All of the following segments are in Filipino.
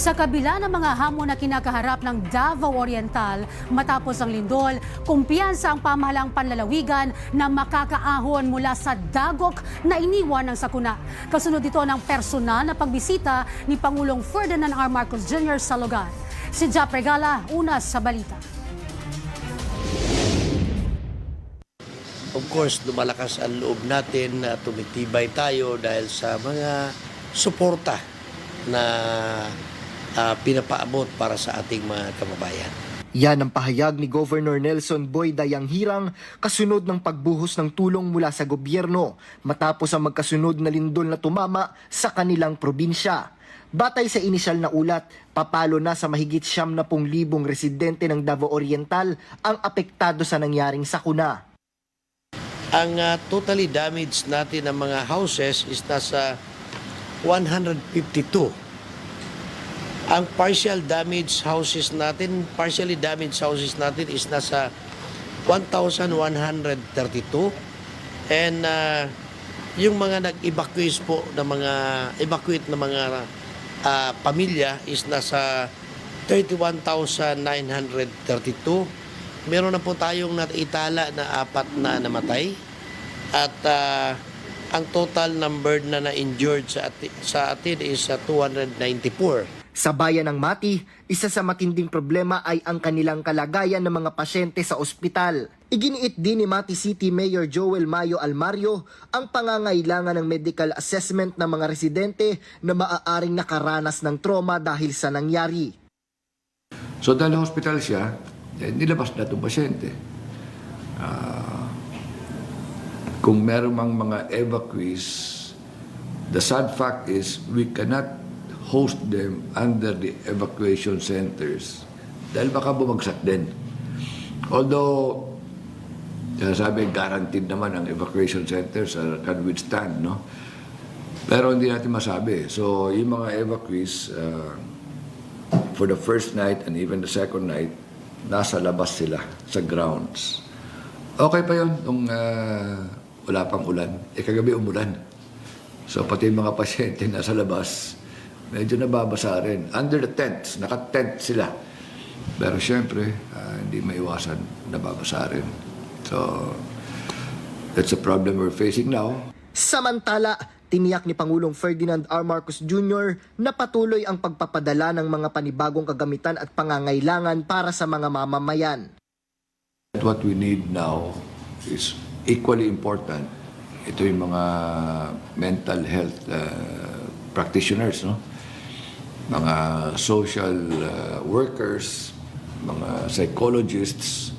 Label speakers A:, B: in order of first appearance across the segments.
A: Sa kabila ng mga hamon na kinakaharap ng Davao Oriental matapos ang lindol, kumpiyansa ang pamahalang panlalawigan na makakaahon mula sa dagok na iniwan ng sakuna. Kasunod ito ng personal na pagbisita ni Pangulong Ferdinand R. Marcos Jr. sa lugar. Si Jap Regala, una sa balita.
B: Of course, lumalakas ang loob natin na tumitibay tayo dahil sa mga suporta na ah, pinapaabot para sa ating mga kababayan.
C: Yan ang pahayag ni Governor Nelson Boy Dayang-Hirang kasunod ng pagbuhos ng tulong mula sa gobyerno matapos ang magkasunod na lindol na tumama sa kanilang probinsya. Batay sa inisyal na ulat, papalo na sa mahigit siyam na pong libong residente ng Davao Oriental ang apektado sa nangyaring sakuna.
B: Ang ah, totally damaged natin ng mga houses is nasa 152. Ang partial damaged houses natin, partially damaged houses natin is nasa 1,132. And ah, yung mga nag-evacuate po ng mga evacuate na mga ah, pamilya is nasa 31,932. Meron na po tayong naitala na apat na namatay at ah, ang total number na na-injured sa, ati- sa atin is ah, 294.
C: Sa bayan ng Mati, isa sa matinding problema ay ang kanilang kalagayan ng mga pasyente sa ospital. Iginiit din ni Mati City Mayor Joel Mayo Almario ang pangangailangan ng medical assessment ng mga residente na maaaring nakaranas ng trauma dahil sa nangyari.
D: So dahil hospital siya, eh, nilabas na itong pasyente. Ah, kung meron mang mga evacuees, the sad fact is we cannot host them under the evacuation centers dahil baka bumagsak din. Although, sabi guaranteed naman ang evacuation centers uh, can withstand, no? Pero hindi natin masabi. So, yung mga evacuees, uh, for the first night and even the second night, nasa labas sila sa grounds. Okay pa yun nung ah, wala pang ulan. Eh kagabi umulan. So pati yung mga pasyente nasa labas, medyo nababasa rin. Under the tents, naka-tent sila. Pero syempre, ah, hindi maiwasan, nababasa rin. So, that's a problem we're facing now.
C: Samantala, tiniyak ni Pangulong Ferdinand R. Marcos Jr. na patuloy ang pagpapadala ng mga panibagong kagamitan at pangangailangan para sa mga mamamayan.
D: What we need now is equally important. Ito yung mga mental health uh, practitioners, no? Mga social uh, workers, mga psychologists,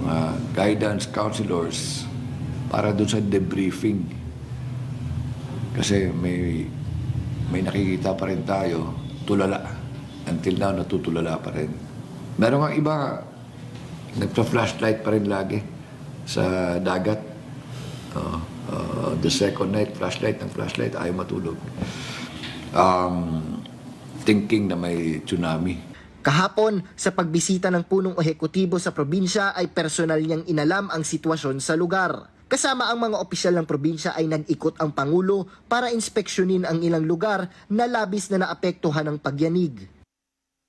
D: mga guidance counselors para dun sa debriefing. Kasi may may nakikita pa rin tayo, tulala. Until now, natutulala pa rin. Meron nga iba, nagpa-flashlight pa rin lagi sa dagat. Uh, uh, the second night, flashlight ng flashlight, ayaw matulog. Um, thinking na may tsunami.
C: Kahapon, sa pagbisita ng punong ehekutibo sa probinsya ay personal niyang inalam ang sitwasyon sa lugar. Kasama ang mga opisyal ng probinsya ay nag-ikot ang Pangulo para inspeksyonin ang ilang lugar na labis na naapektuhan ng pagyanig.